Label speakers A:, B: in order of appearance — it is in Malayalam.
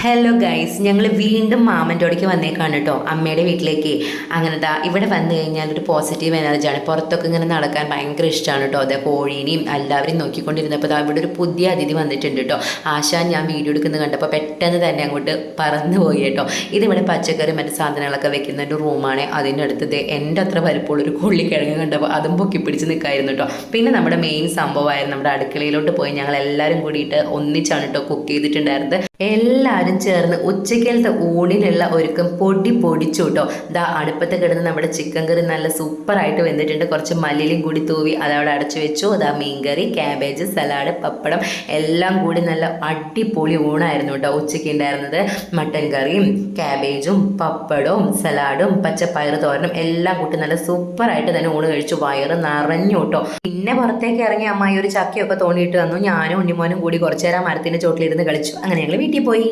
A: ഹലോ ഗൈസ് ഞങ്ങൾ വീണ്ടും മാമന്റോടേക്ക് വന്നേക്കാണ് കേട്ടോ. അമ്മയുടെ വീട്ടിലേക്ക്. അങ്ങനെ ദാ ഇവിടെ വന്നു കഴിഞ്ഞാൽ ഒരു പോസിറ്റീവ് എനർജിയാണ് പുറത്തൊക്കെ ഇങ്ങനെ നടക്കാൻ ഭയങ്കര ഇഷ്ടമാണ് കേട്ടോ. അതെ കോഴീനെയും എല്ലാവരെയും നോക്കിക്കൊണ്ടിരുന്നപ്പോൾ ദാ ഇവിടെ ഒരു പുതിയ അതിഥി വന്നിട്ടുണ്ട് കേട്ടോ. ആശാൻ ഞാൻ വീഡിയോ എടുക്കുന്നത് കണ്ടപ്പോൾ പെട്ടെന്ന് തന്നെ അങ്ങോട്ട് പറന്നു പോയി കേട്ടോ. ഇതിവിടെ പച്ചക്കറി മറ്റു സാധനങ്ങളൊക്കെ വെക്കുന്ന ഒരു റൂമാണ് അതിന്റെ അടുത്ത് ദേ എന്റെ അത്ര വലുപ്പമുള്ളൊരു കൊള്ളിക്കിഴങ്ങ് കണ്ടപ്പോൾ അതും പൊക്കി പിടിച്ച് നിൽക്കായിരുന്നു കേട്ടോ. പിന്നെ നമ്മുടെ മെയിൻ സംഭവമായിരുന്നു നമ്മുടെ അടുക്കളയിലോട്ട് പോയി ഞങ്ങൾ എല്ലാവരും കൂടിയിട്ട് ഒന്നിച്ചാണ് കേട്ടോ കുക്ക് ചെയ്തിട്ടുണ്ടായിരുന്നത്. എല്ലാവരും ചേർന്ന് ഉച്ചക്കലത്തെ ഊണിനുള്ള ഒരുക്കം പൊടി പൊടിച്ചു കേട്ടോ ദാ അടുപ്പത്ത് കിടന്ന് നമ്മുടെ ചിക്കൻ കറി നല്ല സൂപ്പറായിട്ട് വെന്തിട്ടുണ്ട്. കുറച്ച് മല്ലിയിലും കൂടി തൂവി അതവിടെ അടച്ചു വെച്ചു. അതാ മീൻകറി ക്യാബേജ് സലാഡ് പപ്പടം എല്ലാം കൂടി നല്ല അടിപൊളി ഊണായിരുന്നു കേട്ടോ ഉച്ചയ്ക്ക് ഉണ്ടായിരുന്നത് മട്ടൻ കറിയും ക്യാബേജും പപ്പടവും സലാഡും പച്ചപ്പയർ തോരനും എല്ലാം കൂട്ടി നല്ല സൂപ്പറായിട്ട് തന്നെ ഊണ് കഴിച്ചു. വയറ് നിറഞ്ഞു കേട്ടോ പിന്നെ പുറത്തേക്ക് ഇറങ്ങി അമ്മായി ഒരു ചക്കയൊക്കെ തോണ്ടിയിട്ട് വന്നു. ഞാനും ഉണ്ണിമോനും കൂടി കുറച്ചു നേരം മരത്തിന്റെ ചോട്ടിലിരുന്ന് കളിച്ചു. അങ്ങനെ ഞങ്ങൾ വീട്ടിൽ പോയി.